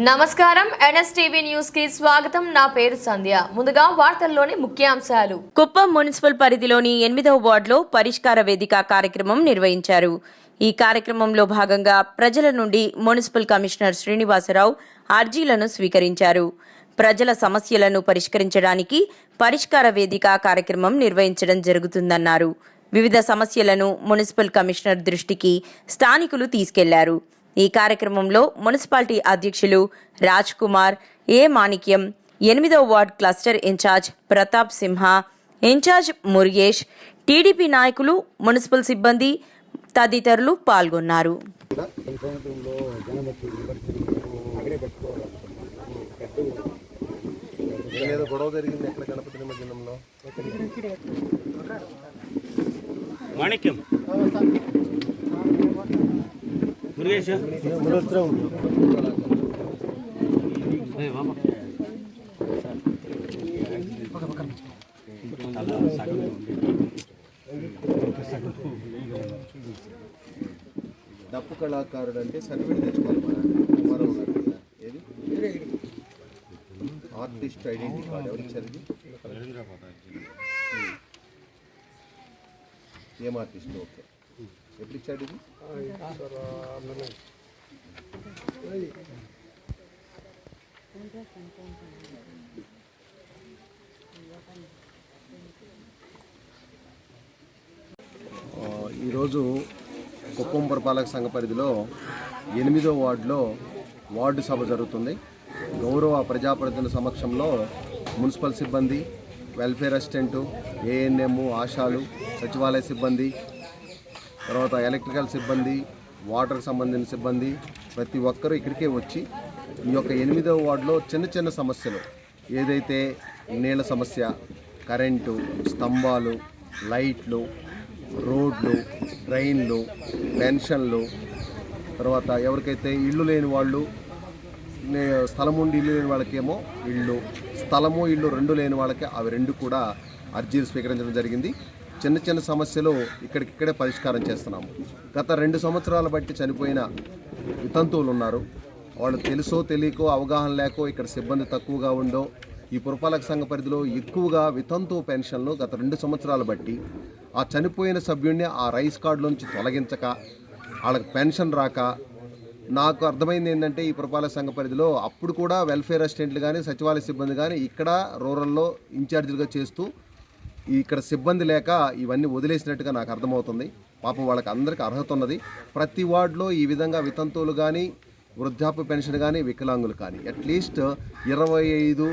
నమస్కారం. ఎన్ఎస్టీవీ న్యూస్కి స్వాగతం. నా పేరు సంధ్య. ముందుగా వార్తల్లోని ముఖ్యాంశాలు. కుప్పం మున్సిపల్ పరిధిలోని ఎనిమిదవ వార్డులో పరిష్కార వేదిక కార్యక్రమం నిర్వహించారు. ఈ కార్యక్రమంలో భాగంగా ప్రజల నుండి మున్సిపల్ కమిషనర్ శ్రీనివాసరావు అర్జీలను స్వీకరించారు. ప్రజల సమస్యలను పరిష్కరించడానికి పరిష్కార వేదిక కార్యక్రమం నిర్వహించడం జరుగుతుందన్నారు. వివిధ సమస్యలను మున్సిపల్ కమిషనర్ దృష్టికి స్థానికులు తీసుకెళ్ళారు. ఈ కార్యక్రమంలో మున్సిపాలిటీ అధ్యక్షులు రాజ్ కుమార్ ఏ మాణిక్యం ఎనిమిదో ward cluster incharge Pratap Simha incharge Murugesh TDP నాయకులు మున్సిపల్ సిబ్బంది తదితరులు పాల్గొన్నారు. మాణిక్యం. డప్పు కళాకారుడు అంటే సర్టిఫికేట్ తెచ్చుకోవాలి మన. ఏది? ఆర్టిస్ట్ ఐడెంటిటీ కార్డు ఎవరు. ఏం ఆర్టిస్ట్? ఓకే. ఎప్పుడు ఇచ్చాడు ఇది ఈరోజు కుప్పం పురపాలక సంఘ పరిధిలో ఎనిమిదో వార్డులో వార్డు సభ జరుగుతుంది. గౌరవ ప్రజాప్రతినిధుల సమక్షంలో మున్సిపల్ సిబ్బంది వెల్ఫేర్ అసిస్టెంటు ఏఎన్ఎం ఆశాలు సచివాలయ సిబ్బంది తర్వాత ఎలక్ట్రికల్ సిబ్బంది వాటర్కి సంబంధించిన సిబ్బంది ప్రతి ఒక్కరూ ఇక్కడికే వచ్చి ఈ యొక్క ఎనిమిదవ వార్డులో చిన్న చిన్న సమస్యలు. ఏదైతే నీళ్ళ సమస్య కరెంటు స్తంభాలు లైట్లు రోడ్లు డ్రైన్లు పెన్షన్లు తర్వాత ఎవరికైతే ఇల్లు లేని వాళ్ళు నే- స్థలం ఉండి ఇల్లు లేని వాళ్ళకేమో ఇల్లు స్థలము ఇల్లు రెండు లేని వాళ్ళకి అవి రెండు కూడా అర్జీలు స్వీకరించడం జరిగింది. చిన్న చిన్న సమస్యలు ఇక్కడికిక్కడే పరిష్కారం చేస్తున్నాము. గత రెండు సంవత్సరాల బట్టి చనిపోయిన వితంతువులు ఉన్నారు వాళ్ళు తెలుసో తెలియకో అవగాహన లేకో ఇక్కడ సిబ్బంది తక్కువగా ఉండో ఈ పురపాలక సంఘ పరిధిలో ఎక్కువగా వితంతు పెన్షన్లు గత రెండు సంవత్సరాలు బట్టి ఆ చనిపోయిన సభ్యుడిని ఆ రైస్ కార్డులోంచి తొలగించక వాళ్ళకి పెన్షన్ రాక నాకు అర్థమైంది ఏంటంటే ఈ పురపాలక సంఘ పరిధిలో అప్పుడు కూడా వెల్ఫేర్ అసిస్టెంట్లు కానీ సచివాలయ సిబ్బంది కానీ ఇక్కడ రూరల్లో ఇన్ఛార్జీలుగా చేస్తూ ఇక్కడ సిబ్బంది లేక ఇవన్నీ వదిలేసినట్టుగా నాకు అర్థమవుతుంది. పాపం వాళ్ళకి అందరికీ అర్హత ఉన్నది. ప్రతి వార్డులో ఈ విధంగా వితంతువులు కానీ వృద్ధాప్య పెన్షన్ కానీ వికలాంగులు కానీ అట్లీస్ట్ ఇరవై ఐదు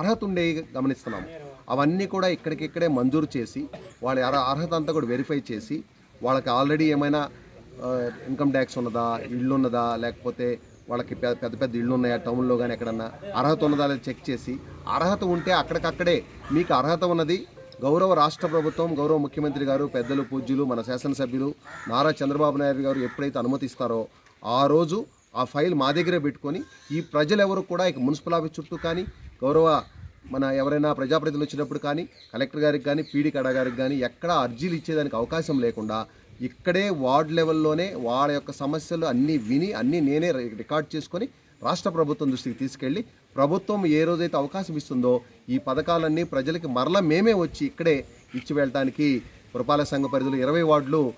అర్హత ఉండే గమనిస్తున్నాము. అవన్నీ కూడా ఇక్కడికిక్కడే మంజూరు చేసి వాళ్ళ అర్హత అంతా కూడా వెరిఫై చేసి వాళ్ళకి ఆల్రెడీ ఏమైనా ఇన్కమ్ ట్యాక్స్ ఉన్నదా ఇళ్ళు ఉన్నదా లేకపోతే వాళ్ళకి పెద్ద పెద్ద పెద్ద ఇళ్ళు ఉన్నాయా టౌన్లో కానీ ఎక్కడన్నా అర్హత ఉన్నదా లేదా చెక్ చేసి అర్హత ఉంటే అక్కడికక్కడే మీకు అర్హత ఉన్నది. గౌరవ రాష్ట్ర ప్రభుత్వం గౌరవ ముఖ్యమంత్రి గారు పెద్దలు పూజ్యులు మన శాసనసభ్యులు నారా చంద్రబాబు నాయుడు గారు ఎప్పుడైతే అనుమతిస్తారో ఆ రోజు ఆ ఫైల్ మా దగ్గరే పెట్టుకొని ఈ ప్రజలు ఎవరు కూడా ఇక మున్సిపల్ ఆఫీస్ చుట్టూ కానీ గౌరవ మన ఎవరైనా ప్రజాప్రతినిధులు వచ్చినప్పుడు కానీ కలెక్టర్ గారికి కానీ పీడి కడ గారికి కానీ ఎక్కడ అర్జీలు ఇచ్చేదానికి అవకాశం లేకుండా ఇక్కడే వార్డ్ లెవెల్లోనే వాళ్ళ యొక్క సమస్యలు అన్నీ విని అన్నీ నేనే రికార్డ్ చేసుకొని రాష్ట్ర ప్రభుత్వం దృష్టికి తీసుకెళ్ళి ప్రభుత్వం ఏ రోజైతే అవకాశం ఇస్తుందో ఈ పథకాలన్నీ ప్రజలకి మరల మేమే వచ్చి ఇక్కడే ఇచ్చి వెళ్ళటానికి పురపాలక సంఘ పరిధిలో ఇరవై వార్డులు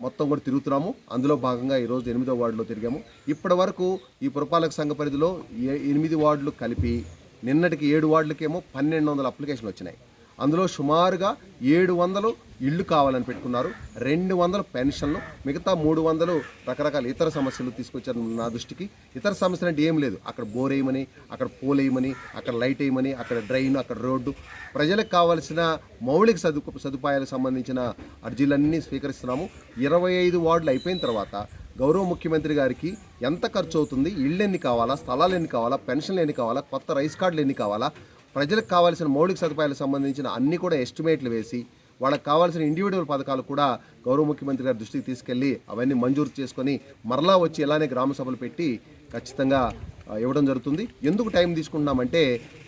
మొత్తం కూడా తిరుగుతున్నాము. అందులో భాగంగా ఈరోజు ఎనిమిదో వార్డులో తిరిగాము. ఇప్పటి వరకు ఈ పురపాలక సంఘ పరిధిలో ఏ- ఎనిమిది వార్డులు కలిపి నిన్నటికి ఏడు వార్డులకేమో పన్నెండు వందల అప్లికేషన్లు వచ్చినాయి. అందులో సుమారుగా ఏడు వందలు ఇళ్ళు కావాలని పెట్టుకున్నారు. రెండు వందలు పెన్షన్లు మిగతా మూడు వందలు రకరకాల ఇతర సమస్యలు తీసుకొచ్చారు నా దృష్టికి. ఇతర సమస్యలు అంటే ఏం లేదు. అక్కడ బోర్ వేయమని అక్కడ పోల్ వేయమని అక్కడ లైట్ వేయమని అక్కడ డ్రైన్ అక్కడ రోడ్డు. ప్రజలకు కావాల్సిన మౌలిక సదు సదుపాయాలకు సంబంధించిన అర్జీలన్నీ స్వీకరిస్తున్నాము. ఇరవై ఐదు వార్డులు అయిపోయిన తర్వాత గౌరవ ముఖ్యమంత్రి గారికి ఎంత ఖర్చు అవుతుంది? ఇళ్ళు ఎన్ని కావాలా? స్థలాలు ఎన్ని కావాలా? పెన్షన్లు ఎన్ని కావాలా? కొత్త రైస్ కార్డులు ఎన్ని కావాలా? ప్రజలకు కావాల్సిన మౌలిక సదుపాయాలకు సంబంధించిన అన్ని కూడా ఎస్టిమేట్లు వేసి వాళ్ళకి కావాల్సిన ఇండివిజువల్ పథకాలు కూడా గౌరవ ముఖ్యమంత్రి గారి దృష్టికి తీసుకెళ్ళి అవన్నీ మంజూరు చేసుకొని మరలా వచ్చి ఇలానే గ్రామ సభలు పెట్టి ఖచ్చితంగా ఇవ్వడం జరుగుతుంది. ఎందుకు టైం తీసుకుంటున్నామంటే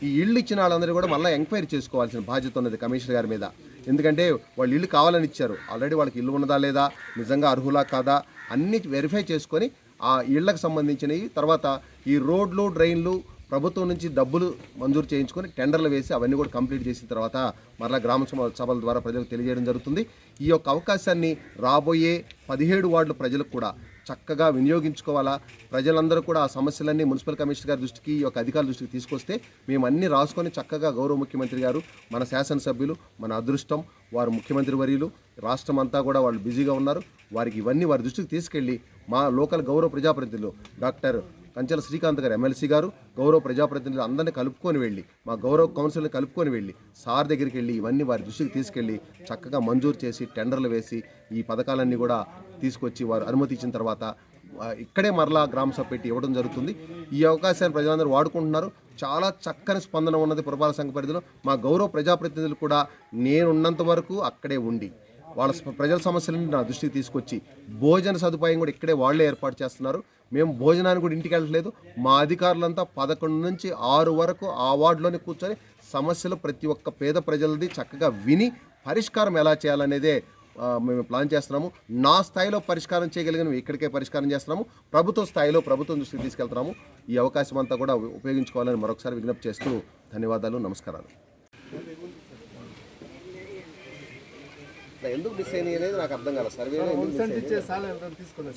ఈ ఇళ్ళు ఇచ్చిన వాళ్ళందరూ కూడా మళ్ళీ ఎంక్వైరీ చేసుకోవాల్సిన బాధ్యత ఉన్నది కమిషనర్ గారి మీద. ఎందుకంటే వాళ్ళు ఇల్లు కావాలని ఇచ్చారు. ఆల్రెడీ వాళ్ళకి ఇల్లు ఉన్నదా లేదా నిజంగా అర్హులా కాదా అన్ని వెరిఫై చేసుకొని ఆ ఇళ్ళకు సంబంధించినవి తర్వాత ఈ రోడ్లు డ్రైన్లు ప్రభుత్వం నుంచి డబ్బులు మంజూరు చేయించుకొని టెండర్లు వేసి అవన్నీ కూడా కంప్లీట్ చేసిన తర్వాత మరలా గ్రామ సభ- సభల ద్వారా ప్రజలకు తెలియజేయడం జరుగుతుంది. ఈ యొక్క అవకాశాన్ని రాబోయే పదిహేడు వార్డుల ప్రజలకు కూడా చక్కగా వినియోగించుకోవాలా? ప్రజలందరూ కూడా ఆ సమస్యలన్నీ మున్సిపల్ కమిషనర్ గారి దృష్టికి ఈ యొక్క అధికారుల దృష్టికి తీసుకొస్తే మేము అన్ని రాసుకొని చక్కగా గౌరవ ముఖ్యమంత్రి గారు మన శాసనసభ్యులు మన అదృష్టం వారు ముఖ్యమంత్రి వర్యులు రాష్ట్రం అంతా కూడా వాళ్ళు బిజీగా ఉన్నారు. వారికి ఇవన్నీ వారి దృష్టికి తీసుకెళ్ళి మా లోకల్ గౌరవ ప్రజాప్రతినిధులు డాక్టర్ కంచెల శ్రీకాంత్ గారు ఎమ్మెల్సీ గారు గౌరవ ప్రజాప్రతినిధులు అందరినీ కలుపుకొని వెళ్ళి మా గౌరవ కౌన్సిల్ని కలుపుకొని వెళ్ళి సార్ దగ్గరికి వెళ్ళి ఇవన్నీ వారి దృష్టికి తీసుకెళ్ళి చక్కగా మంజూరు చేసి టెండర్లు వేసి ఈ పథకాలన్నీ కూడా తీసుకొచ్చి వారు అనుమతి ఇచ్చిన తర్వాత ఇక్కడే మరలా గ్రామ సభ పెట్టి ఇవ్వడం జరుగుతుంది. ఈ అవకాశాన్ని ప్రజలందరూ వాడుకుంటున్నారు. చాలా చక్కని స్పందన ఉన్నది పురపాలక సంఘ పరిధిలో. మా గౌరవ ప్రజాప్రతినిధులు కూడా నేనున్నంత వరకు అక్కడే ఉండి వాళ్ళ స- ప్రజల సమస్యలను నా దృష్టికి తీసుకొచ్చి భోజన సదుపాయం కూడా ఇక్కడే వాళ్ళే ఏర్పాటు చేస్తున్నారు. మేము భోజనానికి కూడా ఇంటికి వెళ్ళట్లేదు. మా అధికారులంతా పదకొండు నుంచి ఆరు వరకు ఆ వార్డులోనే కూర్చొని సమస్యలు ప్రతి ఒక్క పేద ప్రజలది చక్కగా విని పరిష్కారం ఎలా చేయాలనేదే మేము ప్లాన్ చేస్తున్నాము. నా స్థాయిలో పరిష్కారం చేయగలిగిన ఇక్కడికే పరిష్కారం చేస్తున్నాము. ప్రభుత్వ స్థాయిలో ప్రభుత్వం దృష్టికి తీసుకెళ్తున్నాము. ఈ అవకాశం అంతా కూడా ఉపయోగించుకోవాలని మరొకసారి విజ్ఞప్తి చేస్తూ ధన్యవాదాలు నమస్కారాలు. ఎందుకు మిస్ అయినాయి అనేది నాకు అర్థం కాలేదు. సర్వే ఇచ్చే సాల ఎంత తీసుకుని